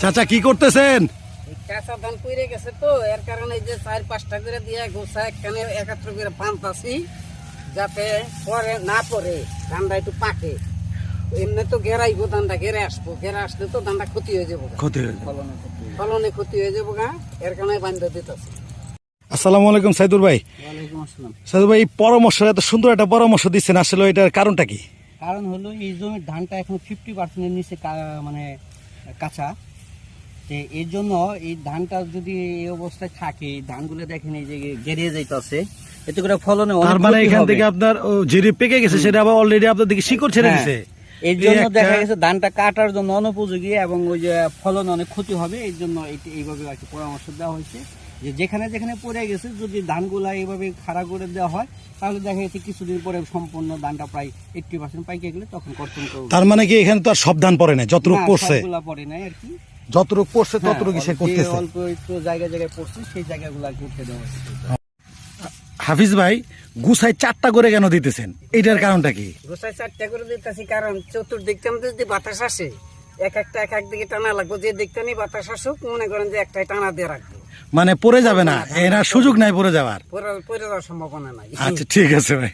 চাচা কি করতেছেন? এই কাঁচা ধান গেছে তো এর কারণে এই যে চার পাঁচটা করে দিয়ে একখানে একাত্র করে পান্তাছি যাতে পরে না পরে ধানটা একটু পাকে। এমনি তো ঘেরাইবো ধানটা ঘেরে আসব ঘেরে আসলে তো ধানটা ক্ষতি হয়ে যাব ক্ষতি হয়ে। ফলনে ক্ষতি হয়ে যাব। গা এর কারণে বান্ধা দিতেছে। আসসালামু আলাইকুম সাইদুর ভাই। ওয়ালাইকুম আসসালাম। সাইদুর ভাই এই পরামর্শ এত সুন্দর একটা পরামর্শ দিচ্ছেন আসলে এটার কারণটা কি? কারণ হলো এই জমির ধানটা এখন ফিফটি পার্সেন্টের নিচে কা- মানে কাঁচা। এর জন্য এই ধানটা যদি এই অবস্থায় থাকে ধানগুলো দেখেন এই যে গেরিয়ে যাইতেছে এতে করে ফলনে তার মানে এখান থেকে আপনার জিরি পেকে গেছে সেটা আবার অলরেডি আপনার দিকে শিকড় ছেড়ে হ্যাঁ। দিছে। এর জন্য দেখা গেছে ধানটা কাটার জন্য অনুপযোগী এবং ওই যে ফলন অনেক ক্ষতি হবে এই জন্য এইভাবে আর কি পরামর্শ দেওয়া হয়েছে। যে যেখানে যেখানে পড়ে গেছে যদি ধানগুলা এইভাবে খাড়া করে দেওয়া হয় তাহলে দেখা যাচ্ছে কিছুদিন পরে সম্পূর্ণ ধানটা প্রায় এইটটি পার্সেন্ট পাইকে গেলে তখন কর্তন করব। তার মানে কি এখানে তো আর সব ধান পড়ে না যতটুক পড়ছে? পড়ে নাই আর কি। যতটুক পড়ছে ততটুকু সে হ্যাঁ, করতেছে। অল্প একটু জায়গায় জায়গায় পড়ছে সেই জায়গাগুলো আর কি উঠে দেওয়া হাফিজ ভাই গুছাই চারটা করে কেন দিতেছেন? এটার কারণটা কি? গোসাই চারটা করে দিতেছি কারণ চতুর্দিকটা আমাদের যদি বাতাস আসে এক একটা এক এক দিকে টানা লাগবে। যে দিকটা নিয়ে বাতাস আসুক মনে করেন যে একটাই টানা দিয়ে রাখব। মানে পড়ে যাবে না এরা সুযোগ নাই পড়ে যাওয়ার। পরে পরে যাওয়ার সম্ভাবনা নাই। আচ্ছা ঠিক আছে ভাই।